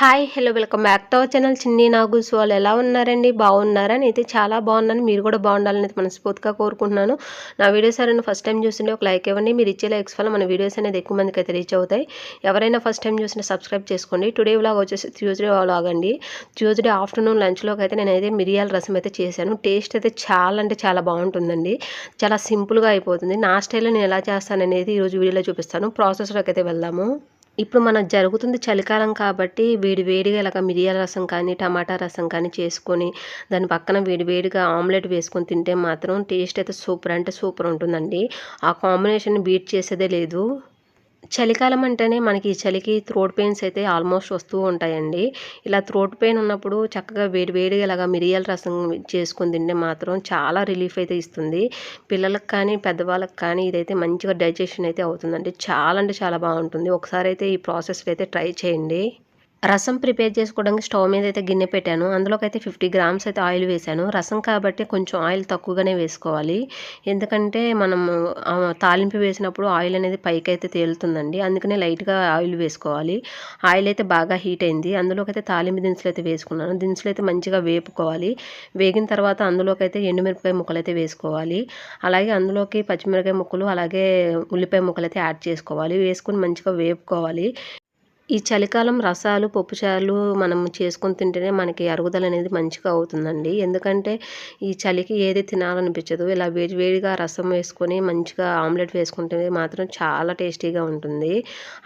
Hi hello welcome back to our channel. Chinni Nagus వాళ్ళు ఎలా ఉన్నారండి? బాగున్నారా అయితే చాలా బాగున్నాను. మీరు కూడా బాగుండాలని అయితే మనస్ఫూర్తిగా కోరుకుంటున్నాను. నా వీడియోస్ ఎవరైనా ఫస్ట్ టైం చూస్తుంటే ఒక లైక్ ఇవ్వండి. మీరు ఇచ్చే లైక్స్ వల్ల మన వీడియోస్ అనేది ఎక్కువ మందికి అయితే రీచ్ అవుతాయి. ఎవరైనా ఫస్ట్ టైం చూసినా సబ్స్క్రైబ్ చేసుకోండి. టుడే వ్లాగ్ వచ్చేసి ట్యూస్డే వ్లాగ్ అండి. ట్యూస్డే ఆఫ్టర్నూన్ లంచ్లోకి అయితే నేనైతే మిరియాల రసం అయితే చేశాను. టేస్ట్ అయితే చాలా అంటే చాలా బాగుంటుందండి. చాలా సింపుల్గా అయిపోతుంది. నా స్టైల్లో నేను ఎలా చేస్తాననేది ఈరోజు వీడియోలో చూపిస్తాను. ప్రాసెస్లోకి అయితే వెళ్దాము. ఇప్పుడు మనకు జరుగుతుంది చలికాలం కాబట్టి వేడి వేడిగా ఇలాగ మిరియాల రసం కానీ టమాటా రసం కానీ చేసుకొని దాని పక్కన వేడి వేడిగా ఆమ్లెట్ వేసుకొని తింటే మాత్రం టేస్ట్ అయితే సూపర్ అంటే సూపర్ ఉంటుందండి. ఆ కాంబినేషన్ బీట్ చేసేదే లేదు. చలికాలం అంటేనే మనకి చలికి థ్రోట్ పెయిన్స్ అయితే ఆల్మోస్ట్ వస్తూ ఉంటాయండి. ఇలా థ్రోట్ పెయిన్ ఉన్నప్పుడు చక్కగా వేడి వేడిగా ఇలాగా మిరియాల రసం చేసుకుని తింటే మాత్రం చాలా రిలీఫ్ అయితే ఇస్తుంది. పిల్లలకు కానీ పెద్దవాళ్ళకి కానీ ఇదైతే మంచిగా డైజెషన్ అయితే అవుతుందండి. చాలా అంటే చాలా బాగుంటుంది. ఒకసారి అయితే ఈ ప్రాసెస్ అయితే ట్రై చేయండి. రసం ప్రిపేర్ చేసుకోవడానికి స్టవ్ మీద అయితే గిన్నె పెట్టాను. అందులోకి అయితే ఫిఫ్టీ గ్రామ్స్ అయితే ఆయిల్ వేసాను. రసం కాబట్టి కొంచెం ఆయిల్ తక్కువగానే వేసుకోవాలి. ఎందుకంటే మనం తాలింపు వేసినప్పుడు ఆయిల్ అనేది పైకి అయితే తేలుతుందండి. అందుకనే లైట్గా ఆయిల్ వేసుకోవాలి. ఆయిల్ అయితే బాగా హీట్ అయింది. అందులోకి అయితే తాలింపు దినుసులు అయితే వేసుకున్నాను. దినుసులు అయితే మంచిగా వేపుకోవాలి. వేగిన తర్వాత అందులోకి అయితే ఎండుమిరపకాయ ముక్కలు అయితే వేసుకోవాలి. అలాగే అందులోకి పచ్చిమిరపకాయ ముక్కలు అలాగే ఉల్లిపాయ ముక్కలు అయితే యాడ్ చేసుకోవాలి. వేసుకుని మంచిగా వేపుకోవాలి. ఈ చలికాలం రసాలు పప్పుచారులు మనం చేసుకొని తింటేనే మనకి అరుగుదల అనేది మంచిగా అవుతుందండి. ఎందుకంటే ఈ చలికి ఏది తినాలనిపించదు. ఇలా వేడి వేడిగా రసం వేసుకొని మంచిగా ఆమ్లెట్ వేసుకుంటే మాత్రం చాలా టేస్టీగా ఉంటుంది.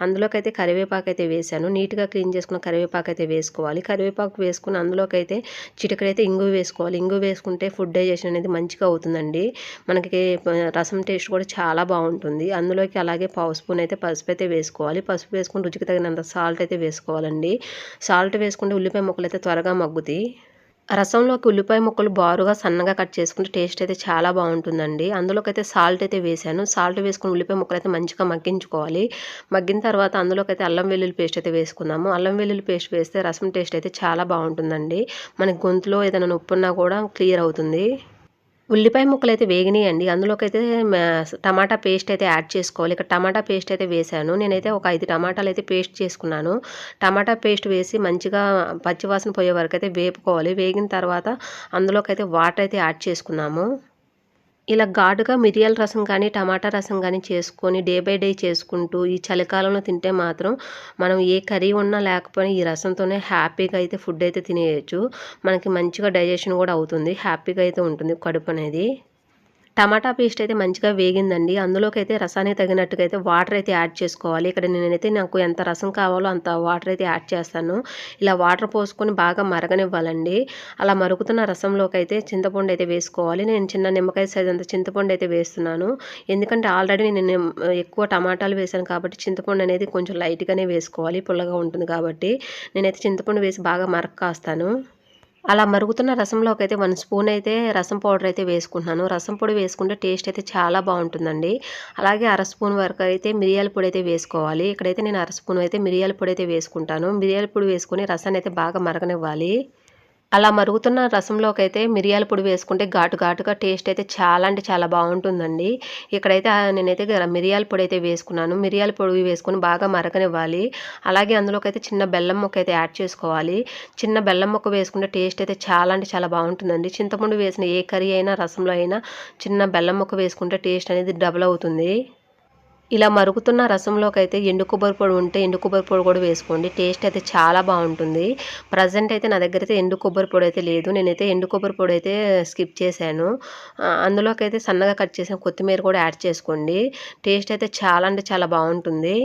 అందులోకి అయితే కరివేపాకు అయితే వేసాను నీట్గా క్లీన్ చేసుకున్న కరివేపాకు అయితే వేసుకోవాలి. కరివేపాకు వేసుకుని అందులోకి అయితే చిటికడైతే ఇంగు వేసుకోవాలి. ఇంగు వేసుకుంటే ఫుడ్ డైజెషన్ అనేది మంచిగా అవుతుందండి. మనకి రసం టేస్ట్ కూడా చాలా బాగుంటుంది. అందులోకి అలాగే పావు స్పూన్ అయితే పసుపు అయితే వేసుకోవాలి. పసుపు వేసుకుని రుచికి తగినంత సాల్ట్ అయితే వేసుకోవాలండి. సాల్ట్ వేసుకుంటే ఉల్లిపాయ ముక్కలు అయితే త్వరగా మగ్గుతాయి. రసంలోకి ఉల్లిపాయ ముక్కలు బారుగా సన్నగా కట్ చేసుకుంటే టేస్ట్ అయితే చాలా బాగుంటుందండి. అందులోకి అయితే సాల్ట్ అయితే వేసాను సాల్ట్ వేసుకుని ఉల్లిపాయ ముక్కలు అయితే మంచిగా మగ్గించుకోవాలి. మగ్గిన తర్వాత అందులోకి అయితే అల్లం వెల్లుల్లి పేస్ట్ అయితే వేసుకుందాము. అల్లం వెల్లుల్లి పేస్ట్ వేస్తే రసం టేస్ట్ అయితే చాలా బాగుంటుందండి. మనకి గొంతులో ఏదైనా నొప్పున్నా కూడా క్లియర్ అవుతుంది. ఉల్లిపాయ ముక్కలు అయితే వేగినాయండి. అందులోకైతే టమాటా పేస్ట్ అయితే యాడ్ చేసుకోవాలి. ఇక్కడ టమాటా పేస్ట్ అయితే వేసాను నేనైతే ఒక ఐదు టమాటాలు అయితే పేస్ట్ చేసుకున్నాను. టమాటా పేస్ట్ వేసి మంచిగా పచ్చివాసన పోయే వరకు అయితే వేపుకోవాలి. వేగిన తర్వాత అందులోకి అయితే వాటర్ అయితే యాడ్ చేసుకున్నాము. ఇలా ఘాటుగా మిరియాల రసం కానీ టమాటా రసం కానీ చేసుకొని డే బై డే చేసుకుంటూ ఈ చలికాలంలో తింటే మాత్రం మనం ఏ కర్రీ ఉన్నా లేకపోయినా ఈ రసంతోనే హ్యాపీగా అయితే ఫుడ్ అయితే తినేయచ్చు. మనకి మంచిగా డైజెషన్ కూడా అవుతుంది. హ్యాపీగా అయితే ఉంటుంది కడుపు అనేది. టమాటా పేస్ట్ అయితే మంచిగా వేగిందండి. అందులోకి అయితే రసానికి తగినట్టుగా అయితే వాటర్ అయితే యాడ్ చేసుకోవాలి. ఇక్కడ నేనైతే నాకు ఎంత రసం కావాలో అంత వాటర్ అయితే యాడ్ చేస్తాను. ఇలా వాటర్ పోసుకొని బాగా మరగనివ్వాలండి. అలా మరుగుతున్న రసంలోకి అయితే చింతపండు అయితే వేసుకోవాలి. నేను చిన్న నిమ్మకాయ సైజ్ అంత చింతపండు అయితే వేస్తున్నాను. ఎందుకంటే ఆల్రెడీ నేను ఎక్కువ టమాటాలు వేసాను కాబట్టి చింతపండు అనేది కొంచెం లైట్గానే వేసుకోవాలి. పుల్లగా ఉంటుంది కాబట్టి నేనైతే చింతపండు వేసి బాగా మరక కాస్తాను అలా మరుగుతున్న రసంలోకి అయితే వన్ స్పూన్ అయితే రసం పౌడర్ అయితే వేసుకుంటున్నాను. రసం పొడి వేసుకుంటే టేస్ట్ అయితే చాలా బాగుంటుందండి. అలాగే అర స్పూన్ వరకు అయితే మిరియాల పొడి అయితే వేసుకోవాలి. ఇక్కడైతే నేను అర స్పూన్ అయితే మిరియాల పొడి అయితే వేసుకుంటాను. మిరియాల పొడి వేసుకొని రసాన్ని అయితే బాగా మరగనివ్వాలి. అలా మరుగుతున్న రసంలోకి అయితే మిరియాల పొడి వేసుకుంటే ఘాటు ఘాటుగా టేస్ట్ అయితే చాలా అంటే చాలా బాగుంటుందండి. ఇక్కడైతే నేనైతే మిరియాల పొడి అయితే వేసుకున్నాను. మిరియాల పొడి వేసుకుని బాగా మరకనివ్వాలి అలాగే అందులోకి అయితే చిన్న బెల్లం మొక్క అయితే యాడ్ చేసుకోవాలి. చిన్న బెల్లం మొక్క వేసుకుంటే టేస్ట్ అయితే చాలా అంటే చాలా బాగుంటుందండి. చింతపండు వేసిన ఏ కర్రీ అయినా రసంలో అయినా చిన్న బెల్లం మొక్క వేసుకుంటే టేస్ట్ అనేది డబుల్ అవుతుంది. ఇలా మరుగుతున్న రసంలోకి అయితే ఎండు కొబ్బరి పొడి ఉంటే ఎండు కొబ్బరి పొడి కూడా వేసుకోండి. టేస్ట్ అయితే చాలా బాగుంటుంది. ప్రజెంట్ అయితే నా దగ్గర అయితే ఎండు కొబ్బరి పొడి అయితే లేదు. నేనైతే ఎండు కొబ్బరి పొడి అయితే స్కిప్ చేశాను. అందులోకి అయితే సన్నగా కట్ చేసిన కొత్తిమీర కూడా యాడ్ చేసుకోండి. టేస్ట్ అయితే చాలా అంటే చాలా బాగుంటుంది.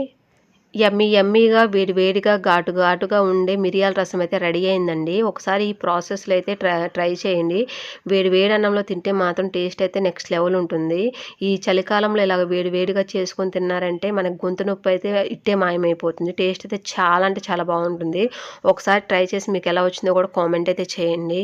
యమ్మీ యమ్మీగా వేడి వేడిగా ఘాటు ఘాటుగా ఉండే మిరియాల రసం అయితే రెడీ అయిందండి. ఒకసారి ఈ ప్రాసెస్లో అయితే ట్రై ట్రై చేయండి. వేడి వేడి అన్నంలో తింటే మాత్రం టేస్ట్ అయితే నెక్స్ట్ లెవెల్ ఉంటుంది. ఈ చలికాలంలో ఇలాగ వేడి వేడిగా చేసుకొని తిన్నారంటే మనకు గొంతు నొప్పి అయితే ఇట్టే మాయమైపోతుంది. టేస్ట్ అయితే చాలా అంటే చాలా బాగుంటుంది. ఒకసారి ట్రై చేసి మీకు ఎలా వచ్చిందో కూడా కామెంట్ అయితే చేయండి.